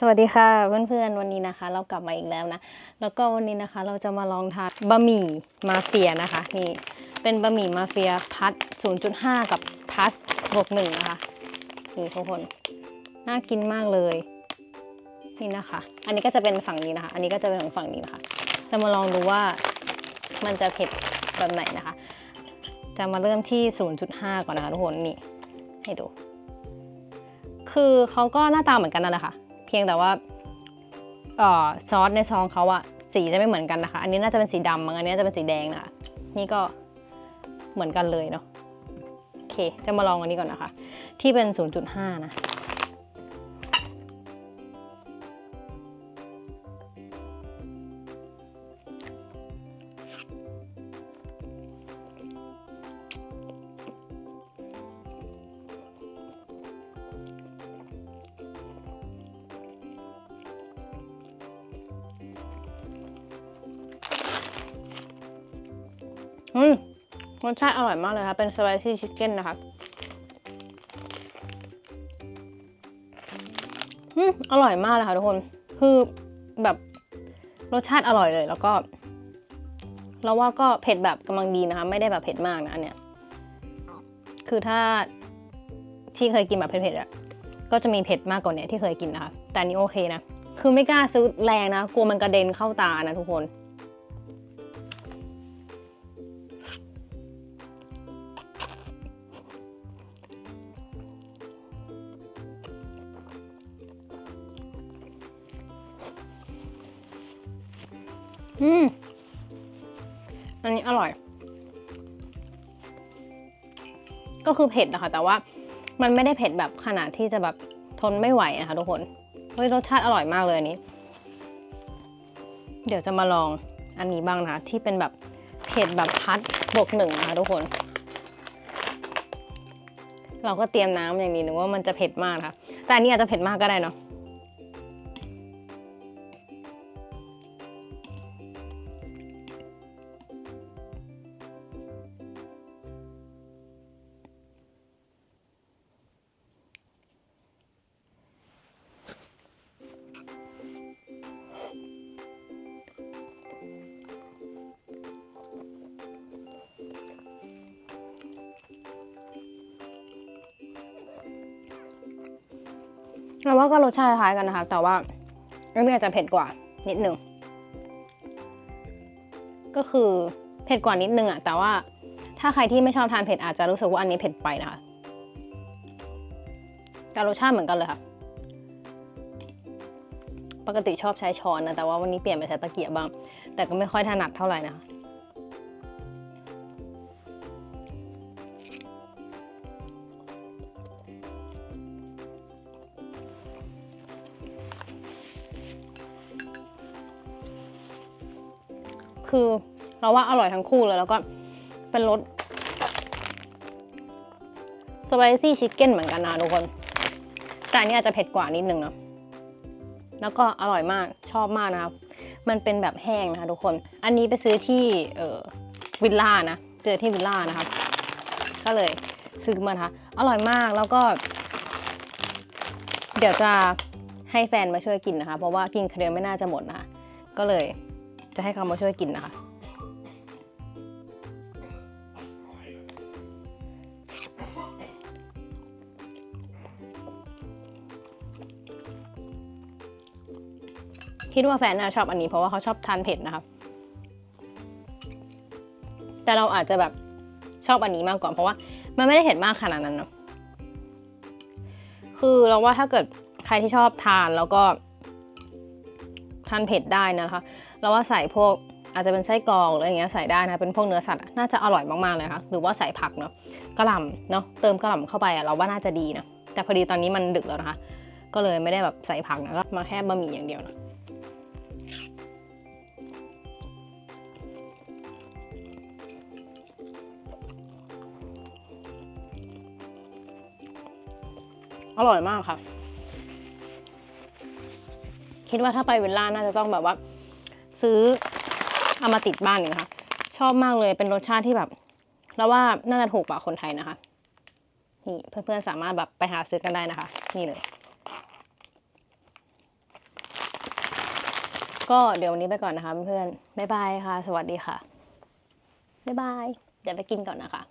สวัสดีค่ะเพื่อนๆวันนี้นะคะ เรากลับมาอีกแล้วนะ แล้วก็วันนี้นะคะเราจะมาลองทานบะหมี่มาเฟียนะคะนี่เป็นบะหมี่มาเฟียพัด 0.5 กับพัสบวกหนึ่งนะคะนี่ทุกคนน่ากินมากเลยนี่นะคะ อันนี้ก็จะเป็นฝั่งนี้นะคะ อันนี้ก็จะเป็นของฝั่งนี้นะคะ จะมาลองดูว่ามันจะเผ็ดแบบไหนนะคะ จะมาเริ่มที่ 0.5 ก่อนนะคะทุกคนนี่ให้ดู คือเขาก็หน้าตาเหมือนกันนั่นแหละค่ะ เพียงแต่ว่าออซอสในซองเขาอะสีจะไม่เหมือนกันนะคะ อันนี้น่าจะเป็นสีดำมั้งอันนี้จะเป็นสีแดงนะคะนี่ก็เหมือนกันเลยเนาะโอเค จะมาลองอันนี้ก่อนนะคะ ที่เป็น 0.5 นะ อืมรสชาติอร่อยมากเลยค่ะเป็นสไปซี่ชิคเก้นนะคะอืมอร่อยมากเลยค่ะทุกคน คือแบบรสชาติอร่อยเลย แล้วก็เราว่าก็เผ็ดแบบกำลังดีนะคะ ไม่ได้แบบเผ็ดมากนะอันเนี้ย คือถ้าที่เคยกินแบบเผ็ดๆอะก็จะมีเผ็ดมากกว่านี้ที่เคยกินนะคะ แต่นนี้โอเคนะ คือไม่กล้าซื้อแรงนะ กลัวมันกระเด็นเข้าตานะทุกคน อืม อันนี้อร่อย ก็คือเผ็ดนะคะ แต่ว่ามันไม่ได้เผ็ดแบบขนาดที่จะแบบทนไม่ไหวนะคะ ทุกคน เฮ้ยรสชาติอร่อยมากเลยอันนี้ เดี๋ยวจะมาลองอันนี้บ้างนะคะที่เป็นแบบเผ็ดแบบพัดบวกหนึ่งนะคะทุกคน เราก็เตรียมน้ำอย่างนี้นึกว่ามันจะเผ็ดมากนะคะแต่อันนี้อาจจะเผ็ดมากก็ได้เนาะ เราว่าก็รสชาติคล้ายกันนะคะ แต่ว่าอันนี้อาจจะเผ็ดกว่านิดนึง ก็คือเผ็ดกว่านิดนึงอะแต่ว่าถ้าใครที่ไม่ชอบทานเผ็ดอาจจะรู้สึกว่าอันนี้เผ็ดไปนะคะ แต่รสชาติเหมือนกันเลยค่ะ ปกติชอบใช้ช้อนนะ แต่ว่าวันนี้เปลี่ยนไปใช้ตะเกียบบ้าง แต่ก็ไม่ค่อยถนัดเท่าไหร่นะคะ คือเราว่าอร่อยทั้งคู่เลยแล้วก็เป็นรสสไปซี่ชิคเก้นเหมือนกันนะทุกคน แต่อันนี้อาจจะเผ็ดกว่านิดนึงเนาะแล้วก็อร่อยมากชอบมากนะครับ มันเป็นแบบแห้งนะคะทุกคน อันนี้ไปซื้อที่เออวิลล่านะเจอที่วิลล่านะคะก็เลยซื้อมานะคะอร่อยมากแล้วก็ เดี๋ยวจะให้แฟนมาช่วยกินนะคะ เพราะว่ากินคนเดียวไม่น่าจะหมดนะคะก็เลย จะให้เขามาช่วยกินนะคะ คิดว่าแฟนน่าชอบอันนี้เพราะว่าเขาชอบทานเผ็ดนะคะแต่เราอาจจะแบบชอบอันนี้มากกว่าเพราะว่ามันไม่ได้เผ็ดมากขนาดนั้นเนาะคือเราว่าถ้าเกิดใครที่ชอบทานแล้วก็ทานเผ็ดได้นะคะ เราว่าใส่พวกอาจจะเป็นไส้กรอกหรืออย่างเงี้ยใส่ได้นะเป็นพวกเนื้อสัตว์น่าจะอร่อยมากๆเลยนะคะหรือว่าใส่ผักเนาะกระหล่ำเนาะเติมกระหล่ำเข้าไปอะเราว่าน่าจะดีนะแต่พอดีตอนนี้มันดึกแล้วนะคะ ก็เลยไม่ได้แบบใส่ผักนะก็มาแค่บะหมี่อย่างเดียวนะอร่อยมากค่ะ คิดว่าถ้าไปวิลล่าน่าจะต้องแบบว่า ซื้อเอามาติดบ้านอยู่นะคะ ชอบมากเลยเป็นรสชาติที่แบบ แล้วว่าน่าจะถูกปาคนไทยนะคะนี่เพื่อนๆสามารถแบบไปหาซื้อกันได้นะคะ นี่เลย ก็เดี๋ยววันนี้ไปก่อนนะคะเพื่อนๆบ๊ายบายค่ะ สวัสดีค่ะบ๊ายบายเดี๋ยวไปกินก่อนนะคะ